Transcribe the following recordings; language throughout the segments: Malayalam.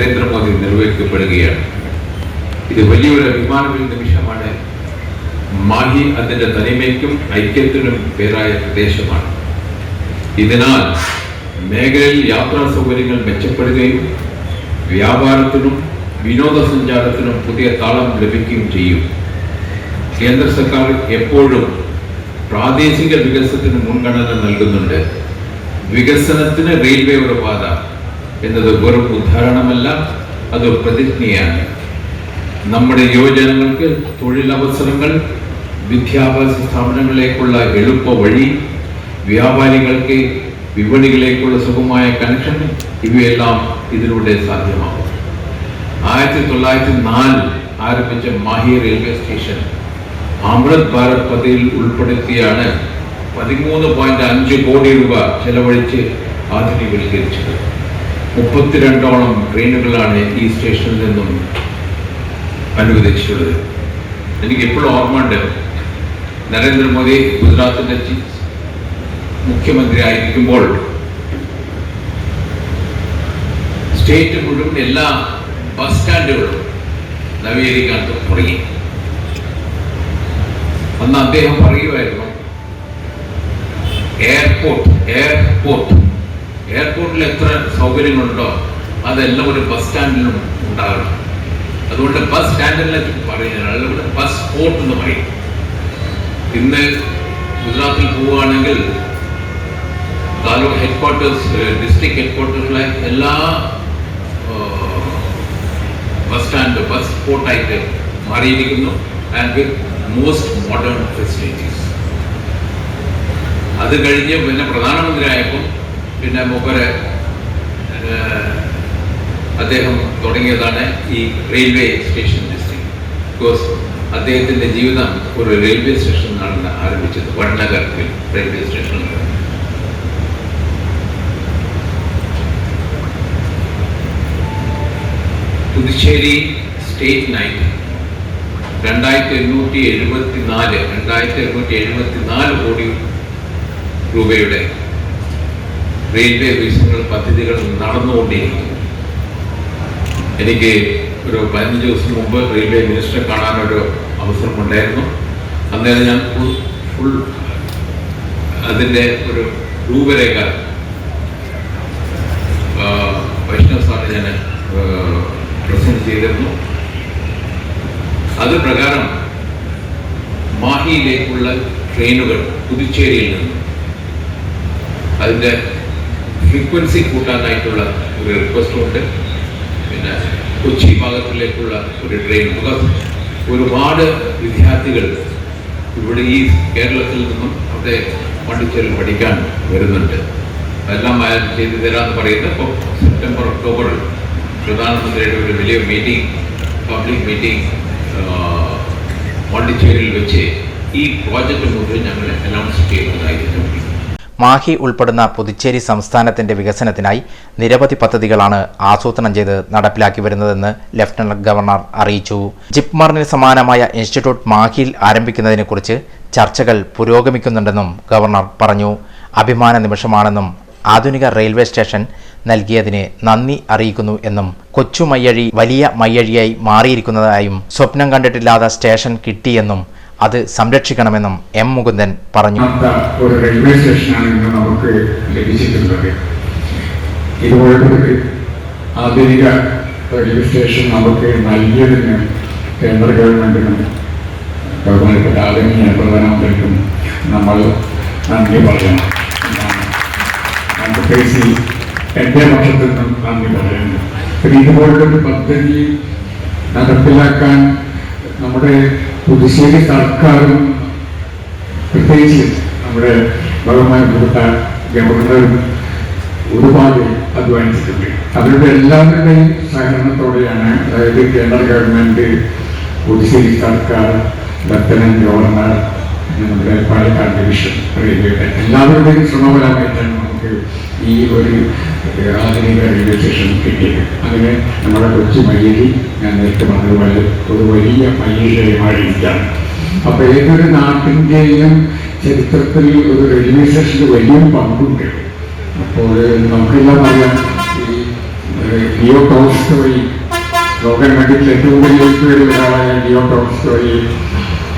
നരേന്ദ്രമോദി നിർവഹിക്കപ്പെടുകയാണ്. ഇത് വലിയൊരു അഭിമാനമുള്ള നിമിഷമാണ്. മാഹി അതിന്റെ തനിമയ്ക്കും ഐക്യത്തിനും പേരായ പ്രദേശമാണ്. ഇതിനാൽ മേഖലയിൽ യാത്രാ സൗകര്യങ്ങൾ മെച്ചപ്പെടുകയും വ്യാപാരത്തിനും വിനോദസഞ്ചാരത്തിനും പുതിയ താളം ലഭിക്കുകയും ചെയ്യും. കേന്ദ്ര സർക്കാർ എപ്പോഴും പ്രാദേശിക വികസനത്തിന് മുൻഗണന നൽകുന്നുണ്ട്. വികസനത്തിന് റെയിൽവേ ഒരു പാത എന്നത് വെറും ഉദ്ധാരണമല്ല അത് പ്രതിജ്ഞയാണ്. നമ്മുടെ യുവജനങ്ങൾക്ക് തൊഴിലവസരങ്ങൾ വിദ്യാഭ്യാസ സ്ഥാപനങ്ങളിലേക്കുള്ള എളുപ്പ വഴി വ്യാപാരികൾക്ക് വിപണികളിലേക്കുള്ള സുഖമായ കണക്ഷൻ ഇവയെല്ലാം ഇതിലൂടെ സാധ്യമാകും. ആയിരത്തി തൊള്ളായിരത്തി നാലിൽ ആരംഭിച്ച മാഹി റെയിൽവേ സ്റ്റേഷൻ അമൃത് ഭാരത് പദ്ധതിയിൽ ഉൾപ്പെടുത്തിയാണ് പതിമൂന്ന് പോയിന്റ് അഞ്ച് കോടി രൂപ ചെലവഴിച്ച് ആധുനികവൽക്കരിച്ചത് മുപ്പത്തിരണ്ടോളം ട്രെയിനുകളാണ് ഈ സ്റ്റേഷനിൽ നിന്നും അനുവദിച്ചിട്ടുള്ളത്. എനിക്ക് എപ്പോഴും ഓർമ്മയുണ്ട്. നരേന്ദ്രമോദി ഗുജറാത്തിന്റെ ചീഫ് മുഖ്യമന്ത്രി ആയിരിക്കുമ്പോൾ സ്റ്റേറ്റ് മുഴുവൻ എല്ലാ ബസ് സ്റ്റാൻഡുകളും നവീകരിക്കാൻ തുടങ്ങി. അന്ന് അദ്ദേഹം പറയുമായിരുന്നു എയർപോർട്ട് എയർപോർട്ട്. എയർപോർട്ടിൽ എത്ര സൗകര്യങ്ങളുണ്ടോ അതെല്ലാം ഒരു ബസ് സ്റ്റാൻഡിലും ഉണ്ടാകണം. അതുകൊണ്ട് ബസ് സ്റ്റാൻഡിലെ പറയുന്നതിനാണ് ഇവിടെ ബസ് പോർട്ട് എന്ന് പറയും. ഇന്ന് ഗുജറാത്തിൽ പോവുകയാണെങ്കിൽ taluk headquarters district head ക്വാർട്ടേഴ്സിലെ എല്ലാ ബസ് സ്റ്റാൻഡ് ബസ് പോർട്ടായിട്ട് മാറിയിരിക്കുന്നു and with most modern facilities അത് കഴിഞ്ഞ് പിന്നെ പ്രധാനമന്ത്രി ആയപ്പോൾ പിന്നെ മൂപ്പര് അദ്ദേഹം തുടങ്ങിയതാണ് ഈ റെയിൽവേ സ്റ്റേഷൻ ഡിസ്ട്രിക്ട്. ബിക്കോസ് അദ്ദേഹത്തിന്റെ ജീവിതം ഒരു റെയിൽവേ സ്റ്റേഷനിലാണ് ആരംഭിച്ചത് വഡ്നഗർ റെയിൽവേ സ്റ്റേഷനിൽ പുതുശ്ശേരി സ്റ്റേറ്റ് നൈറ്റ്. രണ്ടായിരത്തി എണ്ണൂറ്റി എഴുപത്തി നാല് രണ്ടായിരത്തി എണ്ണൂറ്റി എഴുപത്തി നാല് കോടി രൂപയുടെ റെയിൽവേ വികസനങ്ങൾ പദ്ധതികൾ നടന്നുകൊണ്ടിരിക്കുന്നു. എനിക്ക് ഒരു പതിനഞ്ച് ദിവസം മുമ്പ് റെയിൽവേ മിനിസ്റ്ററെ കാണാനൊരു അവസരം ഉണ്ടായിരുന്നു അന്നേരം ഞാൻ ഫുൾ ഫുൾ അതിന്റെ ഒരു രൂപരേഖ വൈഷ്ണവ് സാറിന് ഞാൻ പ്രസന്റ് ചെയ്തിരുന്നു. അത് പ്രകാരം മാഹിയിലേക്കുള്ള ട്രെയിനുകൾ പുതുച്ചേരിയിൽ നിന്ന് അതിന്റെ ഫ്രീക്വൻസി കൂട്ടാനായിട്ടുള്ള ഒരു റിക്വസ്റ്റ് ഉണ്ട്. പിന്നെ കൊച്ചി ഭാഗത്തിലേക്കുള്ള ഒരു ട്രെയിൻ ബിക്കോസ് ഒരുപാട് വിദ്യാർത്ഥികൾ ഇവിടെ ഈ കേരളത്തിൽ നിന്നും അവിടെ പോണ്ടിച്ചേരിയിൽ പഠിക്കാൻ വരുന്നുണ്ട്. എല്ലാം അയാൾ ചെയ്തു തരാമെന്ന് പറയുന്നത് ഇപ്പോൾ സെപ്റ്റംബർ ഒക്ടോബർ പ്രധാനമന്ത്രിയുടെ ഒരു വലിയ മീറ്റിംഗ് പബ്ലിക് മീറ്റിംഗ് പോണ്ടിച്ചേരിയിൽ വെച്ച് ഈ പ്രോജക്റ്റ് മുഴുവൻ ഞങ്ങൾ അനൗൺസ് ചെയ്യുന്നതായിരിക്കും മാഹി ഉൾപ്പെടുന്ന പുതുച്ചേരി സംസ്ഥാനത്തിന്റെ വികസനത്തിനായി നിരവധി പദ്ധതികളാണ് ആസൂത്രണം ചെയ്ത് നടപ്പിലാക്കി വരുന്നതെന്ന് ലഫ്റ്റനന്റ് ഗവർണർ അറിയിച്ചു. ജിപ്മറിന് സമാനമായ ഇൻസ്റ്റിറ്റ്യൂട്ട് മാഹിയിൽ ആരംഭിക്കുന്നതിനെക്കുറിച്ച് ചർച്ചകൾ പുരോഗമിക്കുന്നുണ്ടെന്നും ഗവർണർ പറഞ്ഞു. അഭിമാന നിമിഷമാണെന്നും ആധുനിക റെയിൽവേ സ്റ്റേഷൻ നൽകിയതിന് നന്ദി അറിയിക്കുന്നു എന്നും കൊച്ചു മയ്യഴി വലിയ മയ്യഴിയായി മാറിയിരിക്കുന്നതായും സ്വപ്നം കണ്ടിട്ടില്ലാത്ത സ്റ്റേഷൻ കിട്ടിയെന്നും അത് സംരക്ഷിക്കണമെന്നും എം മുകുന്ദൻ പറഞ്ഞു. ഒരു റെയിൽവേ സ്റ്റേഷനാണ് ഇന്ന് നമുക്ക് ലഭിച്ചിട്ടുള്ളത്. ഇതുപോലൊരു ആധുനിക റെയിൽവേ സ്റ്റേഷൻ നമുക്ക് നൽകിയതിന് കേന്ദ്ര ഗവൺമെന്റിനും ബഹുമാനപ്പെട്ട ആദരണീയ പ്രധാനമന്ത്രിക്കും നമ്മൾ നന്ദി പറയണം. പ്രത്യേകിച്ച് എന്റെ പക്ഷത്തിൽ നിന്നും നന്ദി പറയുന്നു ഇതുപോലൊരു പദ്ധതി നടപ്പിലാക്കാൻ നമ്മുടെ പുതുശ്ശേരി സർക്കാരും പ്രത്യേകിച്ച് നമ്മുടെ ബഹുമാനപ്പെട്ട ഗവർണറും ഒരുപാട് അധ്വാനിച്ചിട്ടുണ്ട്. അവരുടെ എല്ലാവരുടെയും സഹകരണത്തോടെയാണ് അതായത് കേന്ദ്ര ഗവൺമെന്റ് പുതുശ്ശേരി സർക്കാർ ലഫ്റ്റനന്റ് ഗവർണർ നമ്മുടെ പാലക്കാട് ഡിവിഷൻ റെയിൽവേയുടെ എല്ലാവരുടെയും ശ്രമഫലമായിട്ടാണ് നമുക്ക് ഈ ഒരു ആധുനിക റെയിൽവേ സ്റ്റേഷൻ കിട്ടിയത് അങ്ങനെ നമ്മുടെ കൊച്ചു മയ്യലി ഞാൻ നേരത്തെ പറഞ്ഞതുപോലെ ഒരു വലിയ മയ്യലിയായി മാറിയിരിക്കുകയാണ് അപ്പോൾ ഏതൊരു നാട്ടിന്റെയും ചരിത്രത്തിൽ ഒരു റെയിൽവേ സ്റ്റേഷന് വലിയൊരു പങ്കുണ്ട്. അപ്പോൾ നമുക്കെല്ലാം അറിയാം ഈ ലിയോ ടോൾസ്റ്റോയി ലോകം കണ്ടിട്ട് ഏറ്റവും വലിയ പേര് ഒരാളായ ലിയോ ടോൾസ്റ്റോയി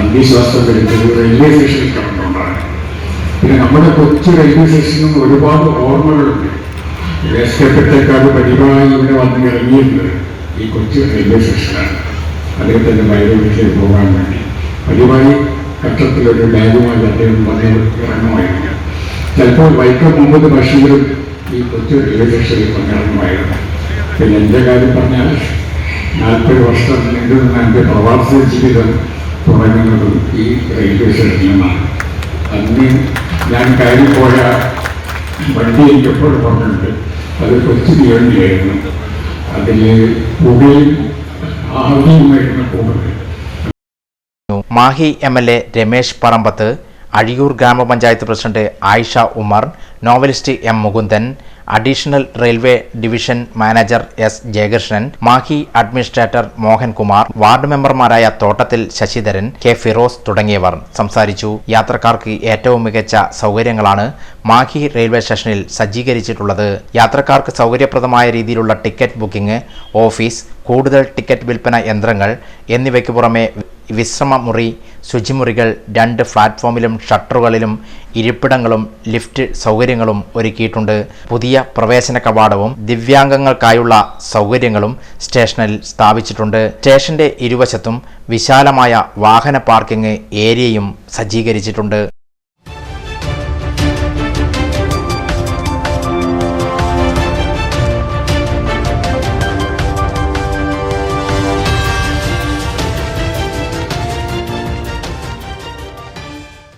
അന്ധവിശ്വാസം വരുന്നത് റെയിൽവേ സ്റ്റേഷനിൽ കടന്നുകൊണ്ടാണ്. പിന്നെ നമ്മുടെ കൊച്ചു റെയിൽവേ സ്റ്റേഷനും ഒരുപാട് ഓർമ്മകളുണ്ട്. വേസ്റ്റപ്പെട്ടേക്കാൾ പതിവായി ഇവിടെ വന്ന് ഇറങ്ങിയിരുന്നത്. ഈ കൊച്ചു റെയിൽവേ സ്റ്റേഷനാണ്. അദ്ദേഹത്തിന്റെ ഭാര്യ വീട്ടിലേക്ക് പോകാൻ വേണ്ടി. പതിവായി കട്ടത്തിലൊരു ബാഗുമായി അദ്ദേഹം വന്ന് ഇറങ്ങുമായിരുന്നു. ചിലപ്പോൾ വൈക്കം മുമ്പത് പക്ഷികളും ഈ കൊച്ചു റെയിൽവേ സ്റ്റേഷനിൽ വന്ന് പിന്നെ എന്റെ കാര്യം പറഞ്ഞാൽ നാൽപ്പത് വർഷം നീണ്ടു നിന്ന എന്റെ പ്രവാസ ജീവിതം തുടങ്ങുന്നതും ഈ റെയിൽവേ സ്റ്റേഷനിൽ അന്ന് ഞാൻ കയറി പോയ വണ്ടി എനിക്കെപ്പോഴും പറഞ്ഞിട്ടുണ്ട് അത് കൊച്ചു തീവണ്ടിയായിരുന്നു അതിൽ പുകയും ആവിയുമായിരുന്നു കൂടുതൽ Mahe M L A Ramesh Parambath Azhiyur grama panchayat president Ayisha Umar novelist M Mukundan additional railway division manager S Jayakrishnan Mahe administrator Mohankumar ward മെമ്പർമാരായ തോട്ടത്തിൽ ശശിധരൻ കെ ഫിറോസ് തുടങ്ങിയവർ സംസാരിച്ചു. യാത്രക്കാർക്ക് ഏറ്റവും മികച്ച സൗകര്യങ്ങളാണ് മാഹി റെയിൽവേ സ്റ്റേഷനിൽ സജ്ജീകരിച്ചിട്ടുള്ളത്. യാത്രക്കാർക്ക് സൗകര്യപ്രദമായ രീതിയിലുള്ള ടിക്കറ്റ് ബുക്കിംഗ് ഓഫീസ് കൂടുതൽ ടിക്കറ്റ് വിൽപ്പന യന്ത്രങ്ങൾ എന്നിവയ്ക്ക് പുറമെ വിശ്രമ മുറി ശുചിമുറികൾ രണ്ട് പ്ലാറ്റ്ഫോമിലും ഷട്ടറുകളിലും ഇരിപ്പിടങ്ങളും ലിഫ്റ്റ് സൗകര്യങ്ങളും ഒരുക്കിയിട്ടുണ്ട്. പുതിയ പ്രവേശന കവാടവും ദിവ്യാംഗങ്ങൾക്കായുള്ള സൗകര്യങ്ങളും സ്റ്റേഷനിൽ സ്ഥാപിച്ചിട്ടുണ്ട്. സ്റ്റേഷന്റെ ഇരുവശത്തും വിശാലമായ വാഹന പാർക്കിംഗ് ഏരിയയും സജ്ജീകരിച്ചിട്ടുണ്ട്.